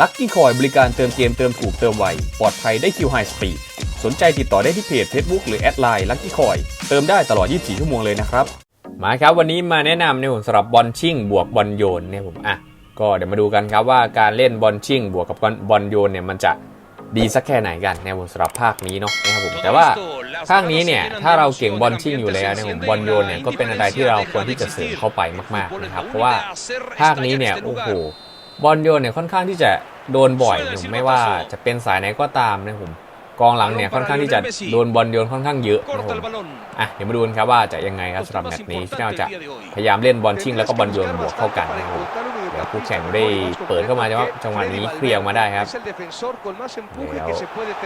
ลัคกี้คอยบริการเติมเกมเติมถูกเติมไว ปลอดภัยได้คิวไฮสปีดสนใจติดต่อได้ที่เพจ Facebook หรือแอดไลน์ลัคกี้คอยเติมได้ตลอด 24 ชั่วโมงเลยนะครับ มาครับวันนี้มาแนะนำในผมสำหรับบอลชิ่งบวกบอลโยนเนี่ยผมอะก็เดี๋ยวมาดูกันครับว่าการเล่นบอลชิ่งบวกกับบอลโยนเนี่ยมันจะดีสักแค่ไหนกันในผมสำหรับภาคนี้เนาะนะครับผมแต่ว่าภาคนี้เนี่ยถ้าเราเก่งบอลชิ่งอยู่แล้วเนี่ยผมบอลโยนเนี่ยก็เป็นอะไรที่เราควรที่จะเสริมเข้าไปมาก ๆนะครับ เพราะว่าภาคนี้เนี่ยโอ้โห บอลโยนเนี่ยค่อนข้างที่จะโดนบ่อยผมไม่ว่าจะเป็นสายไหนก็ตามนะผมกองหลังเนี่ยค่อนข้างที่จะโดนบอลโยนค่อนข้างเยอะนะผมอะเดี๋ยวมาดูกันครับว่าจะยังไงครับสำหรับแมตช์นี้ที่เราจะพยายามเล่นบอลชิงแล้วก็บอลโยนบวกเข้ากันนะครับผมเดี๋ยวคู่แข่งได้เปิดเข้ามาจังหวะจังหวะนี้เคลียร์ออกมาได้ครับแล้ว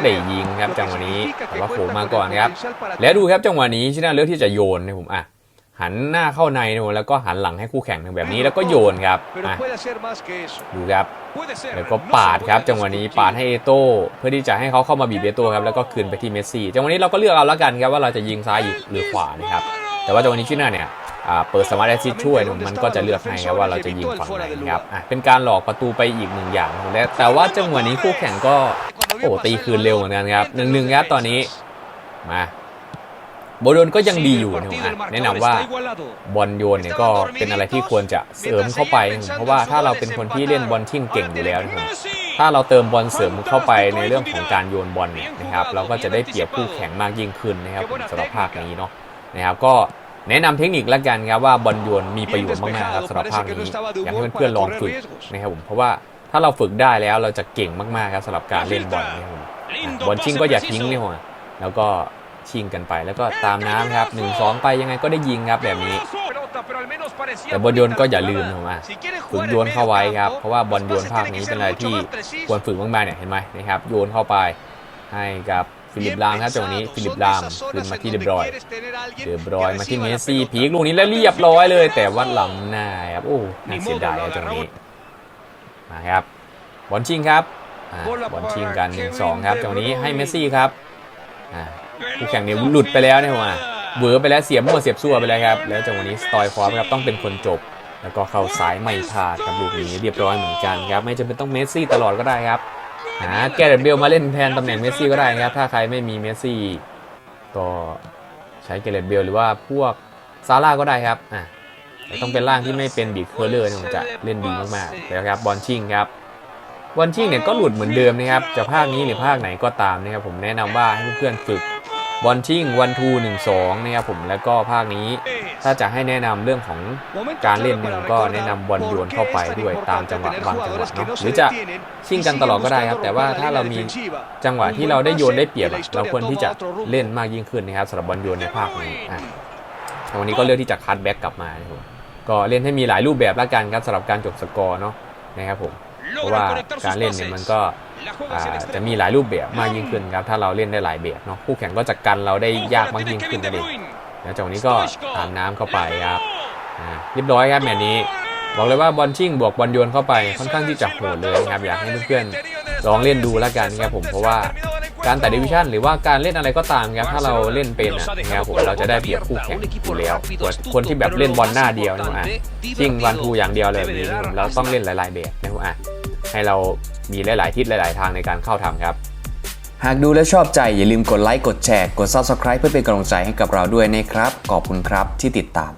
ได้ยิงครับจังหวะนี้แต่ว่าโผล่มาก่อนครับ แล้วดูครับจังหวะนี้ชิน่าเลือกที่จะโยนนะผมอะ หันหน้าเข้าในนะผมแล้วก็หันหลังให้คู่แข่งแบบนี้แล้วก็โยนครับอะดูครับแล้วก็ปาดครับ จังหวะนี้ปาดให้เอโต้เพื่อที่จะให้เขาเข้ามาบีบเอโต้ครับแล้วก็คืนไปที่เมสซี่จังหวะนี้เราก็เลือกเอาละกันครับว่าเราจะยิงซ้ายหรือขวานะครับแต่ว่าจังหวะนี้ชิน่าเนี่ยอ่าเปิดสมาร์ทแอซิสช่วยมันก็จะเลือกให้ครับว่าเราจะยิงฝั่งไหนนะครับอะเป็นการหลอกประตูไปอีกหนึ่งอย่างและแต่ว่าจังหวะนี้คู่แข่งก็โอ้ตีคืนเร็วเหมือนกันครับหนึ่งหนึ่งครับตอนนี้มา โบโดนก็ยังดีอยู่นะผมอะแนะนำว่าบอลโยนเนี่ยก็เป็นอะไรที่ควรจะเสริมเข้าไปนะครับเพราะว่าถ้าเราเป็นคนที่เล่นบอลชิ่งเก่งอยู่แล้วนะครับถ้าเราเติมบอลเสริมเข้าไปในเรื่องของการโยนบอลเนี่ยนะครับเราก็จะได้เปรียบคู่แข่งมากยิ่งขึ้นนะครับสำหรับภาคนี้เนาะนะครับก็แนะนำเทคนิคละกันครับว่าบอลโยนมีประโยชน์มากๆครับสำหรับภาคนี้อยากให้เพื่อนๆลองฝึกนะครับผมเพราะว่าถ้าเราฝึกได้แล้วเราจะเก่งมากๆครับสำหรับการเล่นบอลนะครับผมอะบอลชิ่งก็อย่าทิ้งเนี่ยหัวแล้วก็ ชิงกันไป แล้วก็ตามน้ำครับหนึ่งสองไปยังไงก็ได้ยิงครับแบบนี้ แต่บอลโยนก็อย่าลืมนะว่าฝึกโยนเข้าไว้ครับเพราะว่าบอลโยนภาคนี้เป็นอะไรที่ควรฝึกมากๆเนี่ยเห็นไหมนะครับโยนเข้าไปให้กับฟิลิปลามครับจังหวะนี้ฟิลิปลามขึ้นมาที่เดบรอยเดบรอยมาที่เมสซี่พีกลูกนี้แล้วเรียบร้อยเลย แต่ว่าล้ำหน้าครับโอ้น่าเสียดายครับจังหวะนี้มาครับบอลชิงครับอ่าบอลชิงกันหนึ่งสองครับจังหวะนี้ให้เมสซี่ครับอ่า คู่แข่งเนี่ยหลุดไปแล้วเนี่ยว่าเวอร์ไปแล้วเสียบมั่วเสียบซั่วไปแล้วครับ แล้วจังหวะนี้สตอยฟอร์มครับต้องเป็นคนจบ แล้วก็เข้าซ้ายไม่พลาดครับลูกนี้เรียบร้อยเหมือนกันครับ ไม่จำเป็นต้องเมสซี่ตลอดก็ได้ครับ หาแกเรตเบลมาเล่นแทนตำแหน่งเมสซี่ก็ได้ครับ ถ้าใครไม่มีเมสซี่ก็ใช้แกเรตเบลหรือว่าพวกซาร่าก็ได้ครับอะต้องเป็นร่างที่ไม่เป็นบีเคอร์เลอร์เนี่ยจะเล่นดีมากๆแล้วครับบอลชิงครับบอลชิงเนี่ยก็หลุดเหมือนเดิมนะครับจะภาคนี้หรือภาคไหนก็ตามนะครับผมแนะนำว่าให้เพื่อนๆฝึก บอลชิ่งวันทูหนึ่งสองนะครับผมแล้วก็ภาคนี้ถ้าจะให้แนะนำเรื่องของการเล่นเนี่ยผมก็แนะนำบอลโยนเข้าไปด้วยตามจังหวะบางจังหวะเนาะหรือจะชิ่งกันตลอดก็ได้ครับ แต่ว่าถ้าเรามีจังหวะที่เราได้โยนได้เปรียบอะเราควรที่จะเล่นมากยิ่งขึ้นนะครับสำหรับบอลโยนในภาคนี้อะแต่วันนี้ก็เลือกที่จะคัดแบ็กกลับมานะครับผมก็เล่นให้มีหลายรูปแบบละกันครับสำหรับการจบสกอร์เนาะนะครับผมเพราะว่าการเล่นเนี่ยมันก็อ่า จะมีหลายรูปแบบมากยิ่งขึ้นครับ ถ้าเราเล่นได้หลายแบบเนาะคู่แข่งก็จะกันเราได้ยากมากยิ่งขึ้นนั่นเองแล้วจากนี้ก็ตามน้ำเข้าไปครับอ่าเรียบร้อยครับแบบนี้ บอกเลยว่าบอลชิ่งบวกบอลโยนเข้าไปค่อนข้างที่จะโหดเลยนะครับอยากให้เพื่อนๆลองเล่นดูแล้วกันครับผมเพราะว่าการแต่ดิวิชั่นหรือว่าการเล่นอะไรก็ตามครับถ้าเราเล่นเป็นอะนะครับผมเราจะได้เปรียบคู่แข่งอยู่แล้วส่วนคนที่แบบเล่นบอลหน้าเดียวนะครับอะชิ่งวันทูอย่างเดียวเลยแบบนี้นะครับผมเราต้องเล่นหลายๆแบบนะครับอะ ให้เรามีหลาย ๆ ทิศหลาย ๆ ทางในการเข้าทำครับ หากดูและชอบใจอย่าลืมกดไลค์กดแชร์กด Subscribe เพื่อเป็นกำลังใจให้กับเราด้วยนะครับ ขอบคุณครับที่ติดตาม